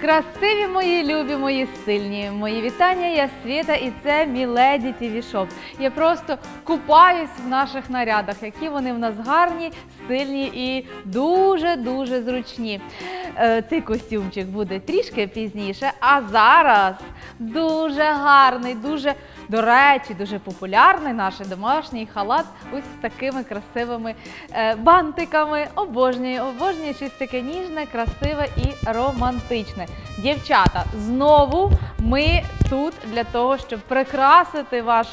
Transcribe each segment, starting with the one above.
Красиві мої, любі мої, сильні. Мої вітання, я Світа, і це Міледі Тіві Шоп. Я просто купаюсь в наших нарядах, які вони в нас гарні, стильні і дуже-дуже зручні. Е, Цей костюмчик буде трішки пізніше, а зараз дуже гарний, дуже, до речі, дуже популярний наш домашній халат ось з такими красивими е, бантиками. Обожнює, обожнює, щось таке ніжне, красиве і романтичне. Дівчата, знову ми тут для того, щоб прикрасити ваш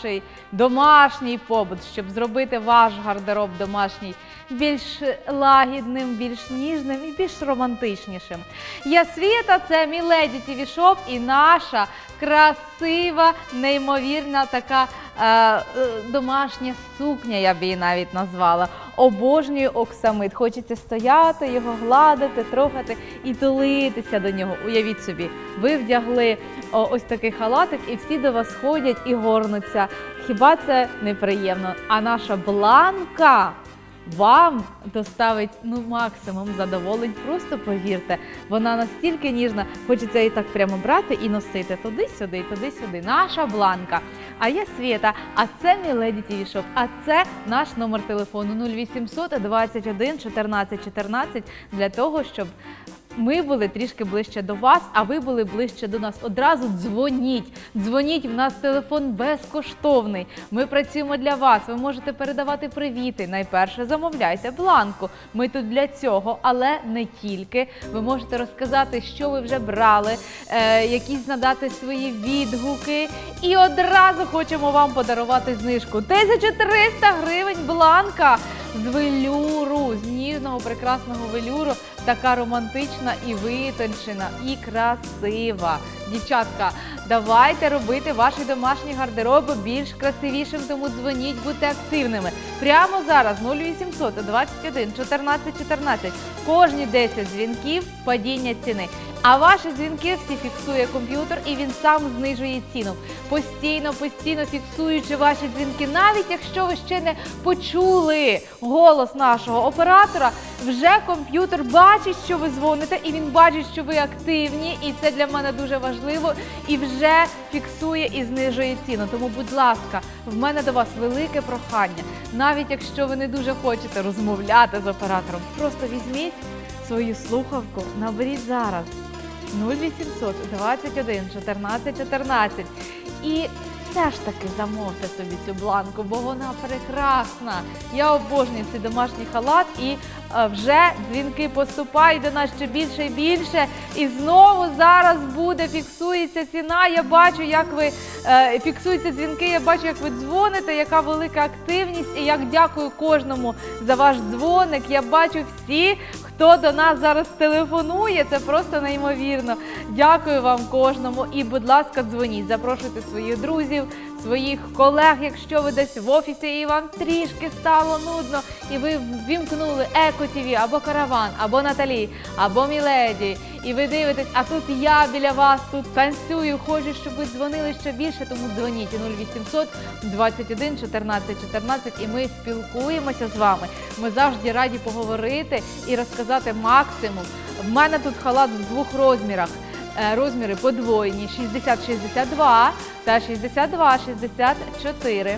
домашній побут, щоб зробити ваш гардероб домашній більш лагідним, більш ніжним і більш романтичнішим. Я Світа, це мій леді Шоп і наша красива, неймовірна така домашня сукня, я б її навіть назвала. Обожнюю оксамит. Хочеться стояти, його гладити, трогати і тулитися до нього. Уявіть собі, ви вдягли ось такий халатик, і всі до вас ходять і горнуться. Хіба це неприємно? А наша бланка вам доставить ну максимум задоволень. Просто повірте, вона настільки ніжна, хочеться її так прямо брати і носити туди-сюди, туди-сюди. Наша бланка. А я Свєта, а це мій леді Шоп, а це наш номер телефону 0800 21 14 14 для того, щоб ми були трішки ближче до вас, а ви були ближче до нас. Одразу дзвоніть. Дзвоніть, в нас телефон безкоштовний. Ми працюємо для вас. Ви можете передавати привіти. Найперше замовляйте бланку. Ми тут для цього, але не тільки. Ви можете розказати, що ви вже брали, е, якісь надати свої відгуки. І одразу хочемо вам подарувати знижку. 1300 гривень бланка з велюру, з ніжного прекрасного велюру. Така романтична і витончена, і красива. Дівчатка, давайте робити ваші домашні гардероби більш красивішим, тому дзвоніть, будьте активними. Прямо зараз 0800 21 14 14. Кожні 10 дзвінків падіння ціни. А ваші дзвінки всі фіксує комп'ютер і він сам знижує ціну. Постійно, постійно фіксуючи ваші дзвінки, навіть якщо ви ще не почули голос нашого оператора, вже комп'ютер бачить, що ви дзвоните, і він бачить, що ви активні, і це для мене дуже важливо. І вже фіксує і знижує ціну. Тому, будь ласка, в мене до вас велике прохання. Навіть якщо ви не дуже хочете розмовляти з оператором, просто візьміть свою слухавку, наберіть зараз 0800 21 14 14 і все ж таки замовте собі цю бланку, бо вона прекрасна. Я обожнюю цей домашній халат і е, вже дзвінки поступають до нас ще більше і більше. І знову зараз буде фіксується ціна. Я бачу, як ви е, фіксуються дзвінки. Я бачу, як ви дзвоните, яка велика активність. І як дякую кожному за ваш дзвоник. Я бачу всі, хто до нас зараз телефонує. Це просто неймовірно. Дякую вам кожному. І, будь ласка, дзвоніть, запрошуйте своїх друзів, своїх колег, якщо ви десь в офісі і вам трішки стало нудно, і ви ввімкнули Еко ТВ, або Караван, або Наталі, або Міледі. І ви дивитесь, а тут я біля вас тут танцюю, хочу, щоб ви дзвонили ще більше, тому дзвоніть 0800 21 14 14 і ми спілкуємося з вами. Ми завжди раді поговорити і розказати максимум. В мене тут халат в двох розмірах. Е, Розміри подвоєні 60-62 та 62-64.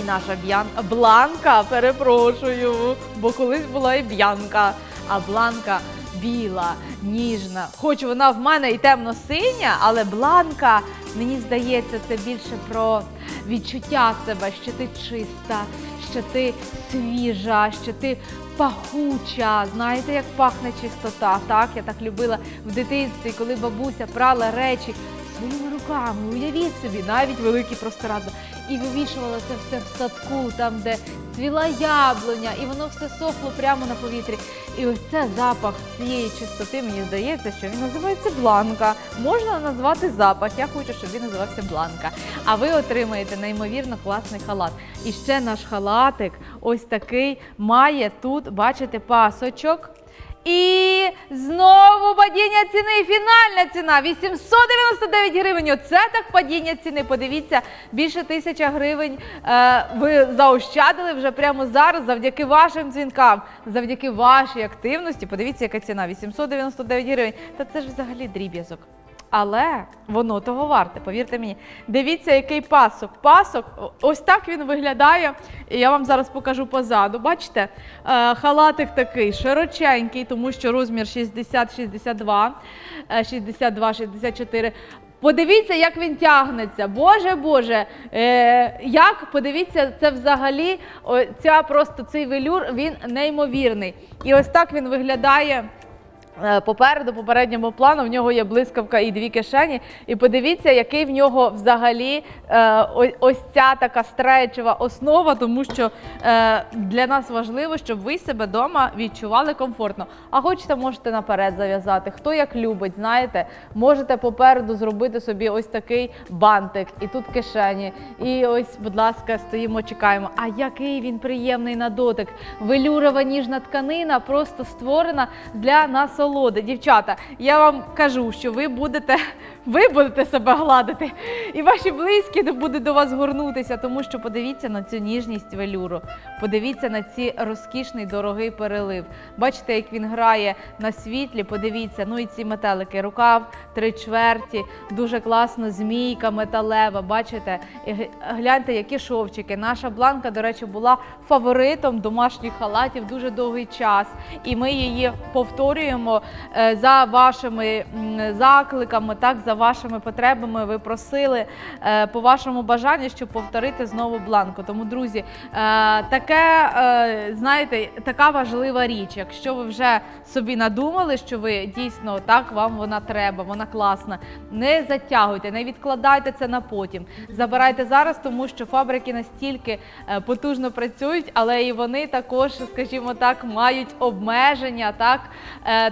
І наша б'ян... бланка, перепрошую, бо колись була і б'янка, а бланка біла, ніжна. Хоч вона в мене і темно-синя, але бланка, мені здається, це більше про відчуття себе, що ти чиста, що ти свіжа, що ти пахуча. Знаєте, як пахне чистота? Так, я так любила в дитинстві, коли бабуся прала речі своїми руками. Уявіть собі, навіть великі простирадла. І вивішувала це все в садку, там, де цвіла яблуня, і воно все сохло прямо на повітрі. І ось це запах цієї чистоти, мені здається, що він називається бланка. Можна назвати запах. Я хочу, щоб він називався бланка. А ви отримаєте неймовірно класний халат. І ще наш халатик ось такий має тут, бачите, пасочок. І знову падіння ціни. Фінальна ціна 899 гривень. Оце так падіння ціни. Подивіться, більше тисяча гривень е, ви заощадили вже прямо зараз завдяки вашим дзвінкам, завдяки вашій активності. Подивіться, яка ціна 899 гривень. Та це ж взагалі дріб'язок. Але воно того варте, повірте мені. Дивіться, який пасок. Пасок, ось так він виглядає. Я вам зараз покажу позаду. Бачите, Е, халатик такий широченький, тому що розмір 60-62, е, 62-64. Подивіться, як він тягнеться. Боже Боже, е, як подивіться, це взагалі ця просто цей велюр він неймовірний. І ось так він виглядає. Е, Попереду, попередньому плану, в нього є блискавка і дві кишені. І подивіться, який в нього взагалі е, ось ця така стрейчева основа, тому що е, для нас важливо, щоб ви себе вдома відчували комфортно. А хочете, можете наперед зав'язати. Хто як любить, знаєте, можете попереду зробити собі ось такий бантик, і тут кишені. І ось, будь ласка, стоїмо, чекаємо. А який він приємний на дотик. Велюрова ніжна тканина просто створена для насолоди. Дівчата, я вам кажу, що ви будете, ви будете себе гладити, і ваші близькі будуть до вас горнутися, тому що подивіться на цю ніжність велюру. Подивіться на ці розкішний дорогий перелив. Бачите, як він грає на світлі. Подивіться, ну і ці метелики, рукав три чверті, дуже класно, змійка металева. Бачите, гляньте, які шовчики. Наша бланка, до речі, була фаворитом домашніх халатів дуже довгий час. І ми її повторюємо е, за вашими закликами, так за вашими потребами. Ви просили е, по вашому бажанню, щоб повторити знову бланку. Тому, друзі, е, таке, е, знаєте, така важлива річ. Якщо ви вже собі надумали, що ви дійсно так вам вона треба, вона класна. Не затягуйте, не відкладайте це на потім. Забирайте зараз, тому що фабрики настільки потужно працюють, але і вони також, скажімо так, мають обмеження. Так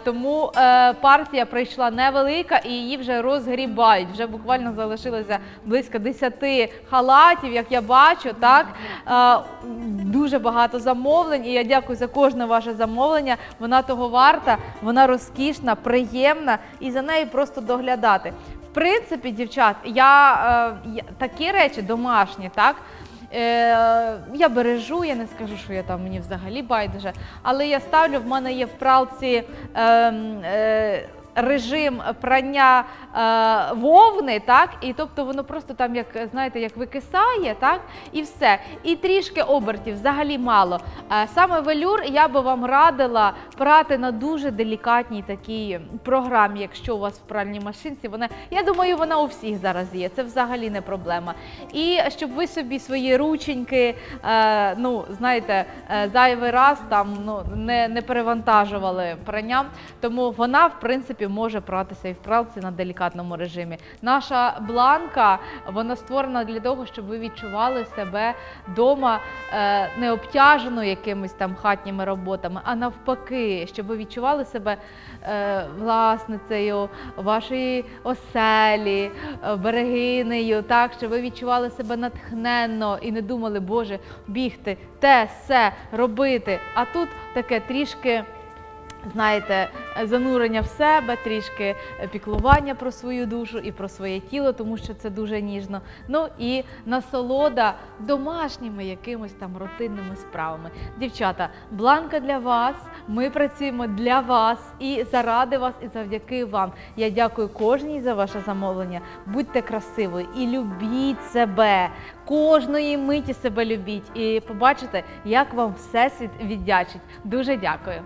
тому партія прийшла невелика і її вже розгрібають. Вже буквально залишилося близько 10 халатів, як я бачу. Так Е, дуже багато замовлень. І я дякую за кожне ваше замовлення. Вона того варта, вона розкішна, приємна, і за нею просто доглядати. В принципі, дівчат, я, е, я такі речі домашні, так. Е, я бережу, я не скажу, що я там мені взагалі байдуже, але я ставлю, в мене є в пралці е, е, режим прання е, вовни, так, і тобто воно просто там, як знаєте, як викисає, так, і все. І трішки обертів, взагалі мало. Е, саме велюр я би вам радила прати на дуже делікатній такій програмі, якщо у вас в пральній машинці. Вона, я думаю, вона у всіх зараз є. Це взагалі не проблема. І щоб ви собі свої рученьки, е, ну знаєте, е, зайвий раз там ну не, не перевантажували пранням. Тому вона, в принципі, може пратися і в пралці на делікатному режимі. Наша бланка вона створена для того, щоб ви відчували себе вдома е, не обтяжено якимись там хатніми роботами, а навпаки, щоб ви відчували себе е, власницею вашої оселі, е, берегинею, так, щоб ви відчували себе натхненно і не думали, Боже, бігти, те, се, робити. А тут таке трішки. Знаєте, занурення в себе, трішки піклування про свою душу і про своє тіло, тому що це дуже ніжно. Ну і насолода домашніми якимось там рутинними справами. Дівчата, бланка для вас. Ми працюємо для вас і заради вас, і завдяки вам. Я дякую кожній за ваше замовлення. Будьте красивою і любіть себе. Кожної миті себе любіть і побачите, як вам всесвіт віддячить. Дуже дякую.